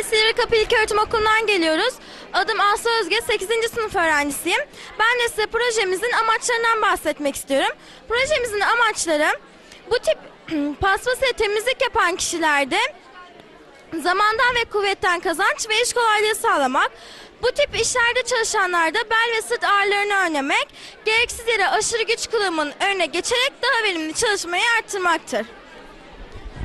Biz Silivri Kapı İlköğretim Okulu'ndan geliyoruz. Adım Aslı Özge, 8. sınıf öğrencisiyim. Ben de size projemizin amaçlarından bahsetmek istiyorum. Projemizin amaçları bu tip paspas ile temizlik yapan kişilerde zamandan ve kuvvetten kazanç ve iş kolaylığı sağlamak, bu tip işlerde çalışanlarda bel ve sırt ağrılarını önlemek, gereksiz yere aşırı güç kullanımının önüne geçerek daha verimli çalışmayı arttırmaktır.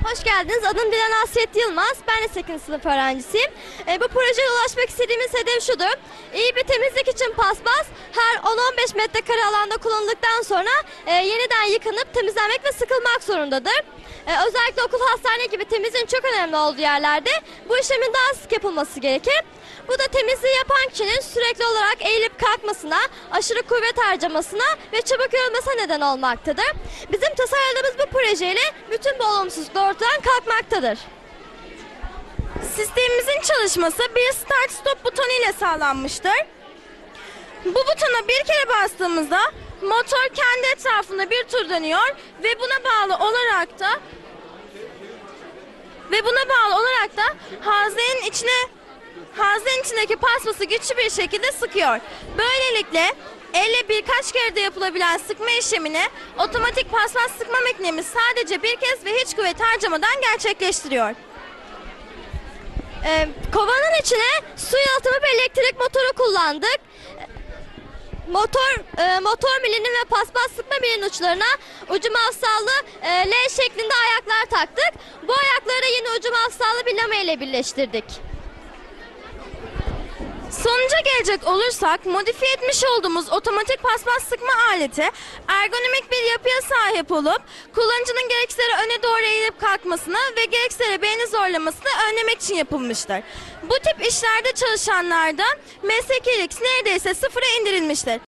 Hoş geldiniz. Adım Dilan Asyet Yılmaz. Ben de 8. sınıf öğrencisiyim. E, bu projeye ulaşmak istediğimiz hedef şudur. İyi bir temizlik için paspas her 10-15 metrekare alanda kullanıldıktan sonra e, yeniden yıkanıp temizlenmek ve sıkılmak zorundadır. E, özellikle okul, hastane gibi temizliğin çok önemli olduğu yerlerde bu işlemin daha sık yapılması gerekir. Bu da temizliği yapan kişinin sürekli olarak eğilip kalkmasına, aşırı kuvvet harcamasına ve çabuk yorulmasına neden olmaktadır. Bizim tasarladığımız bu projeyle bütün bu olumsuzluklar ortadan kalkmaktadır. Sistemimizin çalışması bir start stop butonu ile sağlanmıştır. Bu butona bir kere bastığımızda motor kendi etrafında bir tur dönüyor ve buna bağlı olarak da ve buna bağlı olarak da hazinenin içine hazinenin içindeki paspası güçlü bir şekilde sıkıyor. Böylelikle elle birkaç kere de yapılabilen sıkma işlemini otomatik paspas sıkma makinemiz sadece bir kez ve hiç kuvvet harcamadan gerçekleştiriyor. Ee, kovanın içine su yalıtımı bir elektrik motoru kullandık. Motor e, motor milinin ve paspas sıkma milinin uçlarına ucu mafsallı e, L şeklinde ayaklar taktık. Bu ayakları yine ucu mafsallı bir lama ile birleştirdik. Sonuca gelecek olursak modifiye etmiş olduğumuz otomatik paspas sıkma aleti ergonomik bir yapıya sahip olup kullanıcının gereksizleri öne doğru eğilip kalkmasını ve gereksizleri beğeni zorlamasını önlemek için yapılmıştır. Bu tip işlerde çalışanlarda mesleki risk neredeyse sıfıra indirilmiştir.